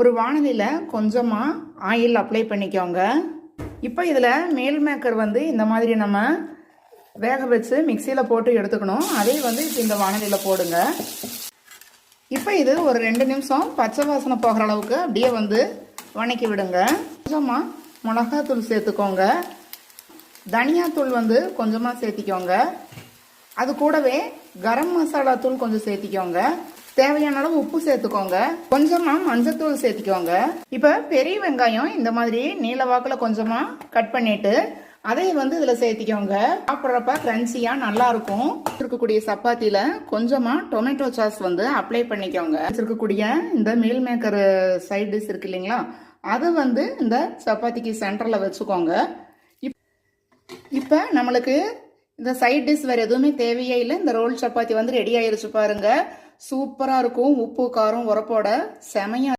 ஒரு வானலியில் கொஞ்சமாக oil apply பண்ணிக்கோங்க. இப்போ இதில் மேல் மேக்கர் வந்து இந்த மாதிரி நம்ம வேக வச்சு மிக்சியில் போட்டு எடுத்துக்கணும். அதே வந்து இப்போ இந்த வானலியில் போடுங்க. இப்போ இது ஒரு ரெண்டு நிமிஷம் பச்சை வாசனை போகிற அளவுக்கு அப்படியே வந்து வணக்கி விடுங்க. கொஞ்சமாக மிளகாத்தூள் சேர்த்துக்கோங்க. தனியாத்தூள் வந்து கொஞ்சமாக சேர்த்திக்கோங்க. அது கூடவே கரம் மசாலா தூள் கொஞ்சம் சேர்த்திக்கோங்க. தேவையான அளவு உப்பு சேர்த்துக்கோங்க. கொஞ்சமா மஞ்சத்தூள் சேர்த்திக்கோங்க. இப்ப பெரிய வெங்காயம் இந்த மாதிரி நீல வாக்குல கொஞ்சமா கட் பண்ணிட்டு அதை வந்து இதுல சேர்த்திக்கோங்க. சாப்பிட்றப்ப கிரன்ச்சியா நல்லா இருக்கும் இருக்கக்கூடிய சப்பாத்தியில கொஞ்சமா டொமேட்டோ சாஸ் வந்து அப்ளை பண்ணிக்கோங்க. இருக்கக்கூடிய இந்த மீல் மேக்கர் சைட் டிஷ் இருக்கு இல்லைங்களா? அது வந்து இந்த சப்பாத்திக்கு சென்டர்ல வச்சுக்கோங்க. இப்- இப்ப நம்மளுக்கு இந்த சைட் டிஷ் வேற எதுவுமே தேவையே இல்லை. இந்த ரோல் சப்பாத்தி வந்து ரெடி ஆயிருச்சு பாருங்க. சூப்பராக இருக்கும். உப்பு காரம் உரப்போட செமையாக